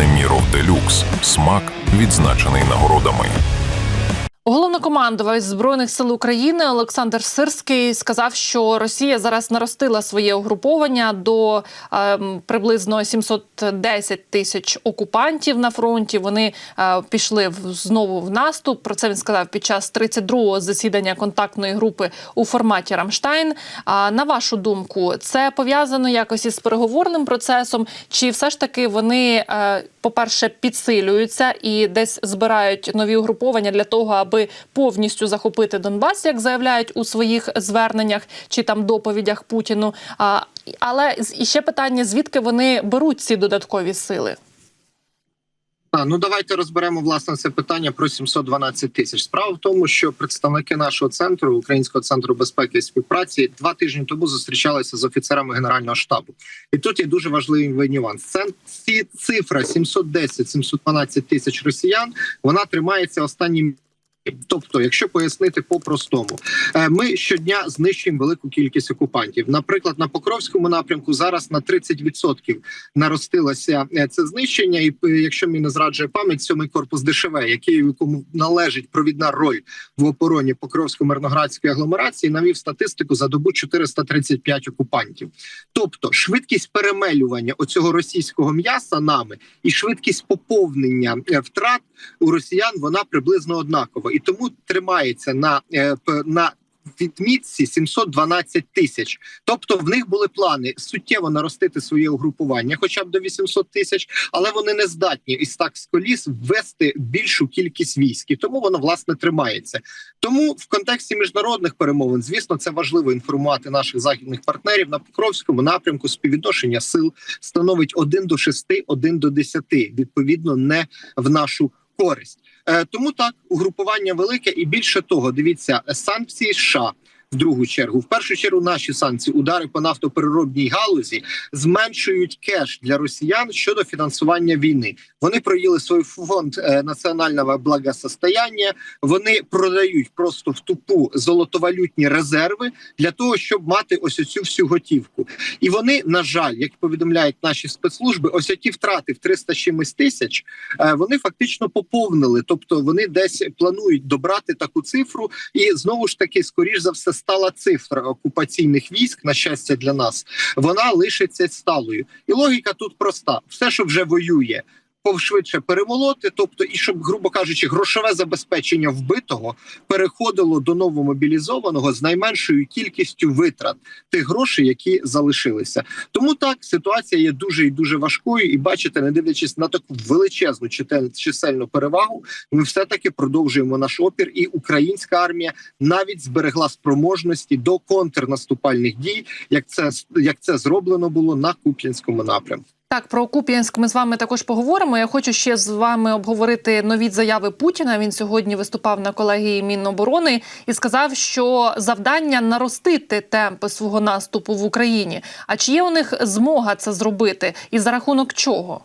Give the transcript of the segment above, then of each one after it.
Неміров Делюкс. Смак відзначений нагородами. Головнокомандувач збройних сил України Олександр Сирський сказав, що Росія зараз наростила своє угруповання до ем, приблизно 710 тисяч окупантів на фронті. Вони е, пішли в, знову в наступ. Про це він сказав під час 32-го засідання контактної групи у форматі Рамштайн. А на вашу думку, це пов'язано якось із переговорним процесом? Чи все ж таки вони, е, по-перше, підсилюються і десь збирають нові угруповання для того, аби повністю захопити Донбас, як заявляють у своїх зверненнях чи там доповідях Путіну? А, але і ще питання: звідки вони беруть ці додаткові сили? А, ну давайте розберемо власне це питання про 712 тисяч. Справа в тому, що представники нашого центру, Українського центру безпеки і співпраці, два тижні тому зустрічалися з офіцерами генерального штабу, і тут є дуже важливий нюанс. Це ці цифра 710-712 тисяч росіян. Вона тримається останнім. Тобто, якщо пояснити по-простому, е, ми щодня знищуємо велику кількість окупантів. Наприклад, на Покровському напрямку зараз на 30% наростилося е, це знищення, і е, якщо мені не зраджує пам'ять, сьомий корпус ДШВ, який якому належить провідна роль в обороні Покровсько-Мирноградської агломерації, навів статистику за добу 435 окупантів. Тобто, швидкість перемелювання оцього російського м'яса нами і швидкість поповнення втрат у росіян вона приблизно однакова, і тому тримається на, на відмітці 712 тисяч. Тобто в них були плани суттєво наростити своє угрупування, хоча б до 800 тисяч, але вони не здатні із так з коліс ввести більшу кількість військ, і тому воно власне тримається. Тому в контексті міжнародних перемовин, звісно, це важливо інформувати наших західних партнерів на Покровському напрямку. Співвідношення сил становить 1 до 6, 1 до 10, відповідно, не в нашу користь. Е, тому так угрупування велике, і більше того, дивіться санкції США. В другу чергу, в першу чергу, наші санкції, удари по нафтопереробній галузі зменшують кеш для росіян щодо фінансування війни. Вони проїли свій фонд е, національного благосостояння, Вони продають просто в тупу золотовалютні резерви для того, щоб мати ось оцю всю готівку. І вони, на жаль, як повідомляють наші спецслужби, ось ті втрати в 300 чимось тисяч. е, Вони фактично поповнили, тобто вони десь планують добрати таку цифру, і знову ж таки, скоріш за все стала цифра окупаційних військ, на щастя для нас, вона лишиться сталою. І логіка тут проста: все, що вже воює. Повшвидше перемолоти, тобто, і щоб, грубо кажучи, грошове забезпечення вбитого переходило до новомобілізованого з найменшою кількістю витрат тих грошей, які залишилися. Тому так ситуація є дуже і дуже важкою, і бачите, не дивлячись на таку величезну чисельну перевагу, ми все таки продовжуємо наш опір, і українська армія навіть зберегла спроможності до контрнаступальних дій, як це як це зроблено було на Куп'янському напрямку. Так, про Куп'янськ ми з вами також поговоримо. Я хочу ще з вами обговорити нові заяви Путіна. Він сьогодні виступав на колегії Міноборони і сказав, що завдання наростити темпи свого наступу в Україні. А чи є у них змога це зробити, і за рахунок чого?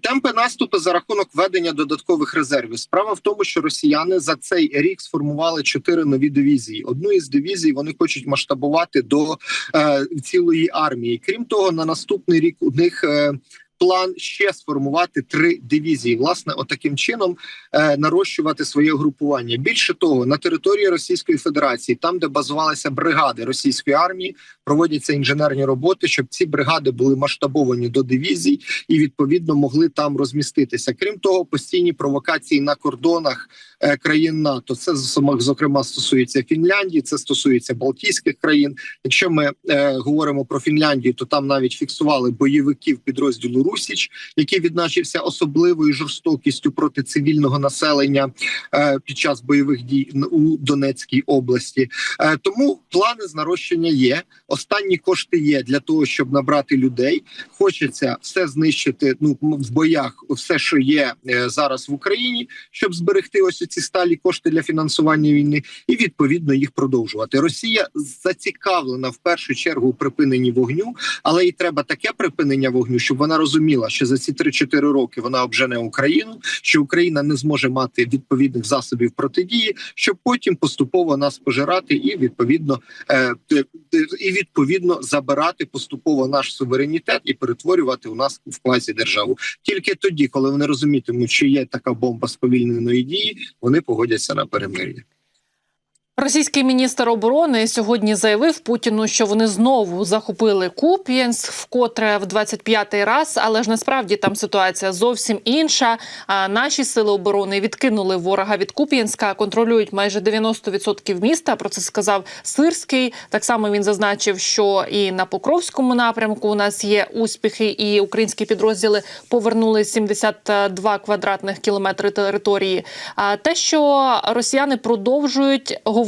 Темпи наступу за рахунок ведення додаткових резервів. Справа в тому, що росіяни за цей рік сформували чотири нові дивізії. Одну із дивізій вони хочуть масштабувати до е, цілої армії. Крім того, на наступний рік у них е, план ще сформувати три дивізії. Власне, отаким чином е, нарощувати своє групування. Більше того, на території Російської Федерації, там де базувалися бригади російської армії, проводяться інженерні роботи, щоб ці бригади були масштабовані до дивізій і відповідно могли там розміститися. Крім того, постійні провокації на кордонах е, країн НАТО. Це зокрема стосується Фінляндії, це стосується Балтійських країн. Якщо ми е, говоримо про Фінляндію, то там навіть фіксували бойовиків підрозділу Русіч, який відзначився особливою жорстокістю проти цивільного населення е, під час бойових дій у Донецькій області. Е, тому плани з нарощення є. Останні кошти є для того, щоб набрати людей. Хочеться все знищити. Ну в боях, все, що є е, зараз в Україні, щоб зберегти ось ці сталі кошти для фінансування війни, і відповідно їх продовжувати. Росія зацікавлена в першу чергу у припиненні вогню, але і треба таке припинення вогню, щоб вона розуміла, зрозуміла, що за ці 3-4 роки вона обжене Україну, що Україна не зможе мати відповідних засобів протидії, щоб потім поступово нас пожирати і відповідно е, т- і відповідно забирати поступово наш суверенітет і перетворювати у нас в класі державу. Тільки тоді, коли вони розумітимуть, що є така бомба сповільненої дії, вони погодяться на перемир'я. Російський міністр оборони сьогодні заявив Путіну, що вони знову захопили Куп'янськ, вкотре в 25-й раз. Але ж насправді там ситуація зовсім інша. А наші сили оборони відкинули ворога від Куп'янська, контролюють майже 90% міста. Про це сказав Сирський. Так само він зазначив, що і на Покровському напрямку у нас є успіхи, і українські підрозділи повернули 72 квадратних кілометри території. А те, що росіяни продовжують говорити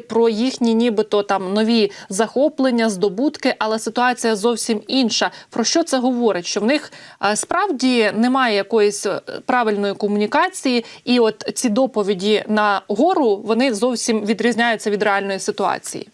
про їхні, нібито там нові захоплення, здобутки, але ситуація зовсім інша. Про що це говорить? Що в них е, справді немає якоїсь е, правильної комунікації, і от ці доповіді на гору вони зовсім відрізняються від реальної ситуації.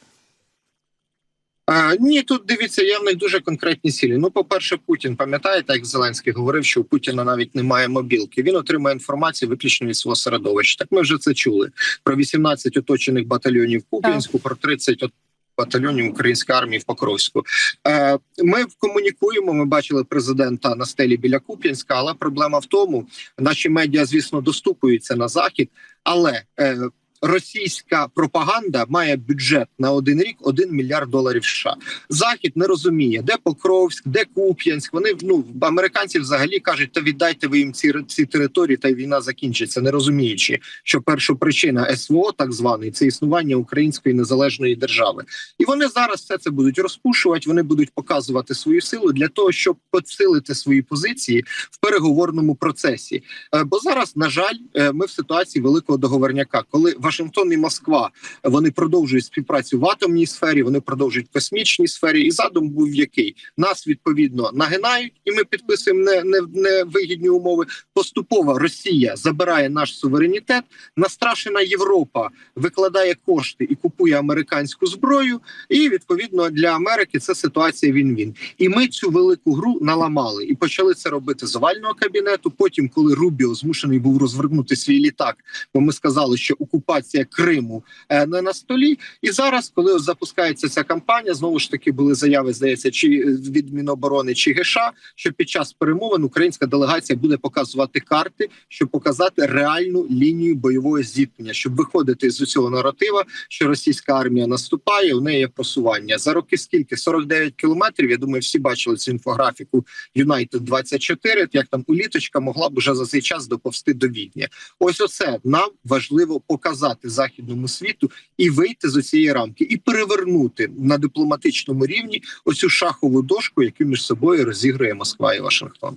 А, ні, тут дивіться, є в них дуже конкретні цілі. Ну, по-перше, Путін пам'ятаєте, як Зеленський говорив, що у Путіна навіть немає мобілки. Він отримує інформацію виключно від свого середовища. Так ми вже це чули про 18 оточених батальйонів Куп'янську, про 30 от- батальйонів української армії в Покровську. Е, ми комунікуємо. Ми бачили президента на стелі біля Куп'янська, але проблема в тому, наші медіа, звісно, доступуються на захід, але е, російська пропаганда має бюджет на один рік 1 мільярд доларів. США. Захід не розуміє, де Покровськ, де Куп'янськ. Вони ну американці взагалі кажуть, та віддайте ви їм ці ці території, та й війна закінчиться, не розуміючи, що перша причина СВО, так званий, це існування української незалежної держави. І вони зараз все це будуть розпушувати. Вони будуть показувати свою силу для того, щоб підсилити свої позиції в переговорному процесі. Е, Бо зараз, на жаль, е, ми в ситуації великого договорняка, коли Вашингтон і Москва вони продовжують співпрацю в атомній сфері, вони продовжують в космічній сфері. І задум був який нас відповідно нагинають, і ми підписуємо не, не, не вигідні умови. Поступово Росія забирає наш суверенітет. Настрашена Європа викладає кошти і купує американську зброю. І відповідно для Америки це ситуація. Він-він. І ми цю велику гру наламали і почали це робити з овального кабінету. Потім, коли Рубіо змушений був розвернути свій літак, бо ми сказали, що окупація Криму е, не на столі. І зараз, коли запускається ця кампанія, знову ж таки були заяви, здається, чи від Міноборони чи ГШ, що під час перемовин українська делегація буде показувати карти, щоб показати реальну лінію бойового зіткнення, щоб виходити з цього наратива, що російська армія наступає, у неї є просування за роки. Скільки 49 кілометрів. Я думаю, всі бачили цю інфографіку Юнайтед 24 Як там уліточка могла б уже за цей час доповсти до Відня. Ось оце нам важливо показати західному світу і вийти з цієї рамки, і перевернути на дипломатичному рівні оцю шахову дошку, яку між собою розігрує Москва і Вашингтон.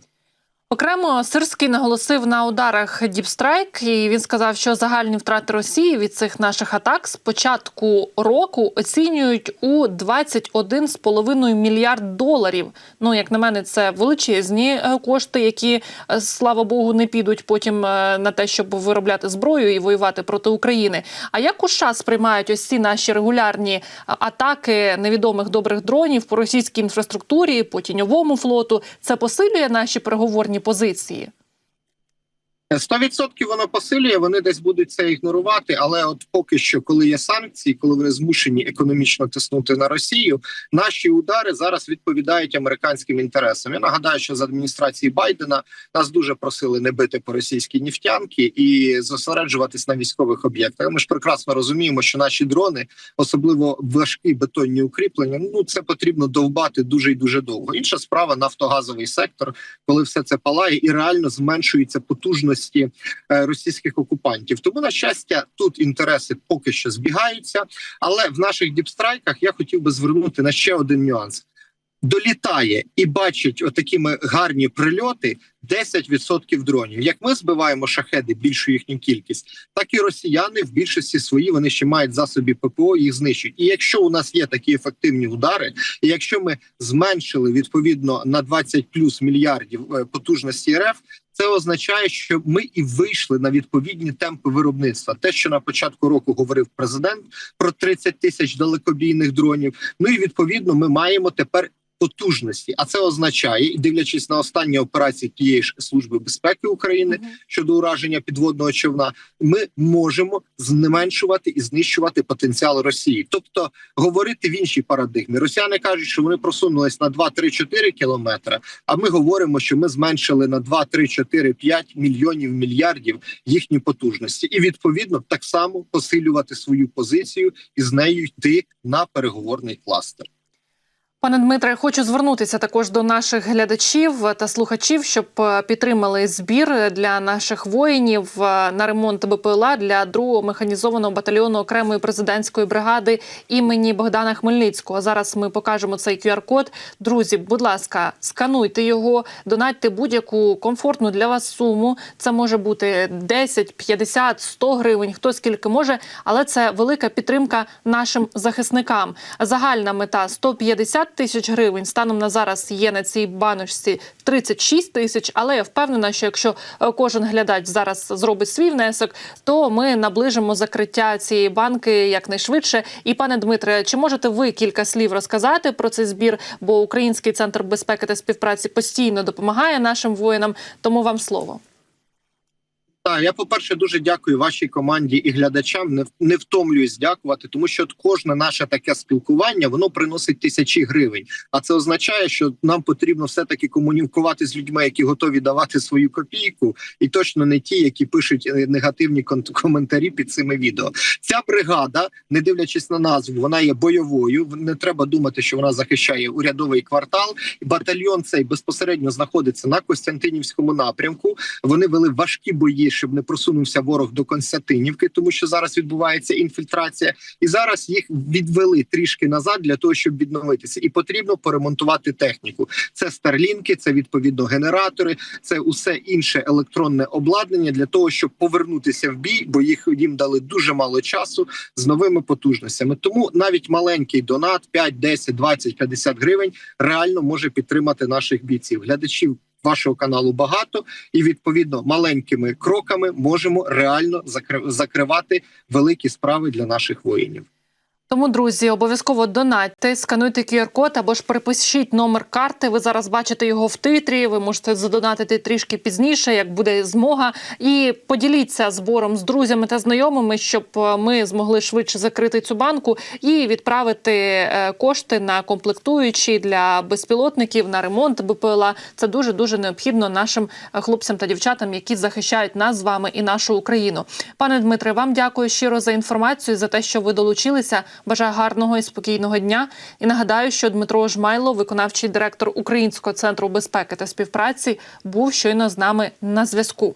Окремо Сирський наголосив на ударах Діпстрайк, і він сказав, що загальні втрати Росії від цих наших атак з початку року оцінюють у 21,5 мільярд доларів. Ну як на мене, це величезні е, кошти, які е, слава Богу не підуть потім е, на те, щоб виробляти зброю і воювати проти України. А як у США сприймають ось ці наші регулярні атаки невідомих добрих дронів по російській інфраструктурі, по тіньовому флоту? Це посилює наші переговорні позиції. 100% воно посилює, вони десь будуть це ігнорувати. Але от поки що, коли є санкції, коли вони змушені економічно тиснути на Росію, наші удари зараз відповідають американським інтересам. Я нагадаю, що з адміністрації Байдена нас дуже просили не бити по російській нефтянки і зосереджуватись на військових об'єктах. Ми ж прекрасно розуміємо, що наші дрони, особливо важкі бетонні укріплення, ну це потрібно довбати дуже і дуже довго. Інша справа нафтогазовий сектор, коли все це палає і реально зменшується потужність е, російських окупантів. Тому на щастя, тут інтереси поки що збігаються. Але в наших діпстрайках я хотів би звернути на ще один нюанс. Долітає і бачить отакими гарні прильоти 10% дронів. Як ми збиваємо шахеди більшу їхню кількість, так і росіяни в більшості свої вони ще мають засобі ППО, їх знищують. І якщо у нас є такі ефективні удари, і якщо ми зменшили відповідно на 20 плюс мільярдів е, потужності РФ, Це означає, що ми і вийшли на відповідні темпи виробництва. Те, що на початку року говорив президент про 30 тисяч далекобійних дронів. Ну і відповідно ми маємо тепер. Потужності, а це означає, і дивлячись на останні операції тієї ж служби безпеки України щодо ураження підводного човна, ми можемо зменшувати і знищувати потенціал Росії, тобто говорити в іншій парадигмі. Росіяни кажуть, що вони просунулись на 2-3-4 кілометри. А ми говоримо, що ми зменшили на 2, 3, 4, 5 мільйонів мільярдів їхні потужності, і відповідно так само посилювати свою позицію і з нею йти на переговорний кластер. Пане Дмитре, хочу звернутися також до наших глядачів та слухачів, щоб е, підтримали збір для наших воїнів е, на ремонт БПЛА для другого механізованого батальйону окремої президентської бригади імені Богдана Хмельницького. Зараз ми покажемо цей QR-код. Друзі, будь ласка, скануйте його, донатьте будь-яку комфортну для вас суму. Це може бути 10, 50, 100 гривень, хто скільки може, але це велика підтримка нашим захисникам. Загальна мета 150 тисяч гривень. Станом на зараз є на цій баночці 36 тисяч. Але я впевнена, що якщо е, кожен глядач зараз зробить свій внесок, то ми наближимо закриття цієї банки якнайшвидше. І пане Дмитре, чи можете ви кілька слів розказати про цей збір? Бо Український центр безпеки та співпраці постійно допомагає нашим воїнам. Тому вам слово. Так, я по перше дуже дякую вашій команді і глядачам. Не, не втомлююсь дякувати, тому що кожне наше таке спілкування воно приносить тисячі гривень. А це означає, що нам потрібно все таки комунікувати з людьми, які готові давати свою копійку, і точно не ті, які пишуть е, негативні коментарі під цими відео. Ця бригада, не дивлячись на назву, вона є бойовою. Не треба думати, що вона захищає урядовий квартал. Батальйон цей безпосередньо знаходиться на Костянтинівському напрямку. Вони вели важкі бої, щоб не просунувся ворог до Константинівки, тому що зараз відбувається інфільтрація, і зараз їх відвели трішки назад для того, щоб відновитися, і потрібно поремонтувати техніку. Це старлінки, це відповідно генератори, це усе інше електронне обладнання для того, щоб повернутися в бій, бо їх їм дали дуже мало часу з новими потужностями. Тому навіть маленький донат 5, 10, 20, 50 гривень реально може підтримати наших бійців. Глядачів вашого каналу багато, і відповідно маленькими кроками можемо реально закри- закривати великі справи для наших воїнів. Тому, друзі, обов'язково донатьте, скануйте QR-код або ж перепишіть номер карти. Ви зараз бачите його в титрі. Ви можете задонатити трішки пізніше, як буде змога. І поділіться збором з друзями та знайомими, щоб е, ми змогли швидше закрити цю банку і відправити е, кошти на комплектуючі для безпілотників на ремонт БПЛА. Це дуже дуже необхідно нашим е, хлопцям та дівчатам, які захищають нас з вами і нашу Україну. Пане Дмитре, вам дякую щиро за інформацію за те, що ви долучилися. Бажаю гарного і спокійного дня. І нагадаю, що Дмитро Жмайло, виконавчий директор Українського центру безпеки та співпраці, був щойно з нами на зв'язку.